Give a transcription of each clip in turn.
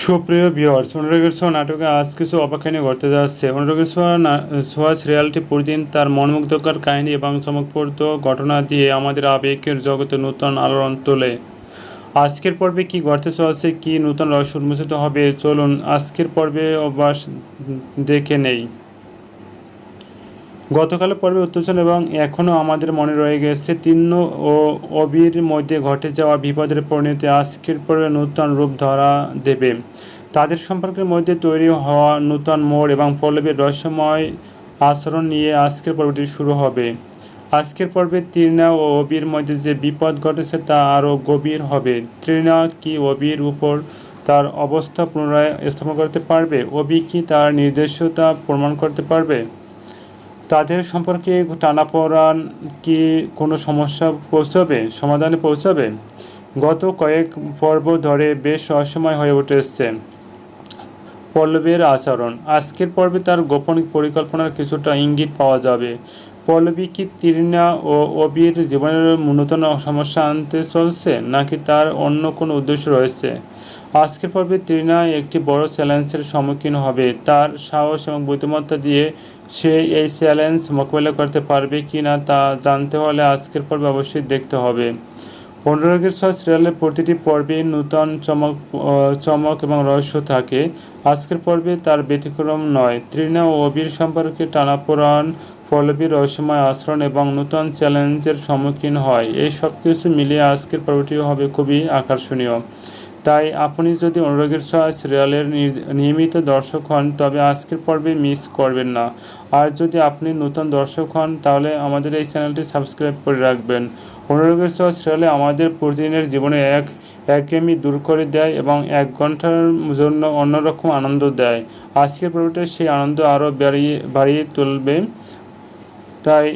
সুপ্রিয় ভিওয়ার্স অনুরাগের ছোঁয়া নাটকে আজ কিছু অপাখ্যানি ঘটতে যাচ্ছে। অনুরাগের ছোঁয়া ছোঁয়া সিরিয়ালটি প্রতিদিন তার মনমুগ্ধকর কাহিনী এবং চমকপ্রদ ঘটনা দিয়ে আমাদের আবেগের জগতে নূতন আলোড়ন তোলে। আজকের পর্বে কি ঘটতে চলছে, কি নূতন রহস্য উন্মোচিত হবে, চলুন আজকের পর্বে অভ্যাস দেখে নেই। গতকালের পর্বে উত্তেজনা এবং এখনও আমাদের মনে রয়ে গেছে তিন্ন ও অবির মধ্যে ঘটে যাওয়া বিপদের পরিণতি আজকের পর্বে নূতন রূপ ধরা দেবে। তাদের সম্পর্কের মধ্যে তৈরি হওয়া নূতন মোড় এবং পল্লবীর রহস্যময় আচরণ নিয়ে আজকের পর্বটি শুরু হবে। আজকের পর্বে তৃণা ও অবির মধ্যে যে বিপদ ঘটেছে তা আরও গভীর হবে। তৃণা কি অবির উপর তার অবস্থা পুনরায় স্থাপন করতে পারবে? অবি কি তার নির্দেশতা প্রমাণ করতে পারবে? তাদের সম্পর্কে টানাপোড়ান কি কোনো সমস্যা পৌঁছবে, সমাধানে পৌঁছবে? গত কয়েক পর্ব ধরে বেশ অসময় হয়ে উঠে এসছে পল্লবের আচরণ। আজকের পর্বে তার গোপন পরিকল্পনার কিছুটা ইঙ্গিত পাওয়া যাবে। পল্লবী তৃণা ও অবির জীবনের নূতন সমস্যা আনতে চলছে, নাকি তার অন্য কোনো উদ্দেশ্য রয়েছে? আজকের পর্বে তৃণা একটি বড় চ্যালেঞ্জের সম্মুখীন হবে। তার সাহস এবং বুদ্ধিমত্তা দিয়ে সে এই চ্যালেঞ্জ মোকাবিলা করতে পারবে কি না তা জানতে হলে আজকের পর্বে অবশ্যই দেখতে হবে। অনুরাগের ছয় সিরিয়ালের প্রতিটি পর্বে নূতন চমক চমক এবং রহস্য থাকে। আজকের পর্বে তার ব্যতিক্রম নয়। তৃণা ও অবির সম্পর্কে টানাপোড়ান পল্লবী রহস্যময় আচরণ এবং নূতন চ্যালেঞ্জের সম্মুখীন হয়। এই সব কিছু মিলিয়ে আজকের পর্বটি হবে খুবই আকর্ষণীয়। তাই আপনি যদি অনুরাগের ছোঁয়া সিরিয়ালের নিয়মিত দর্শক হন, তবে আজকের পর্বে মিস করবেন না। আর যদি আপনি নতুন দর্শক হন, তাহলে আমাদের এই চ্যানেলটি সাবস্ক্রাইব করে রাখবেন। অনুরাগের ছোঁয়া সিরিয়ালে আমাদের প্রতিদিনের জীবনে এক, একঘেয়েমি দূর করে দেয় এবং এক ঘণ্টার জন্য অন্যরকম আনন্দ দেয়। আজকের পর্বটা সেই আনন্দ আরও বাড়িয়ে বাড়িয়ে তুলবে। তাই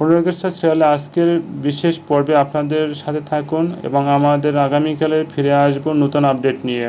ছোঁয়া সিরিয়ালে আজকের বিশেষ পর্বে আপনাদের সাথে থাকুন এবং আমাদের আগামীকালে ফিরে আসব নতুন আপডেট নিয়ে।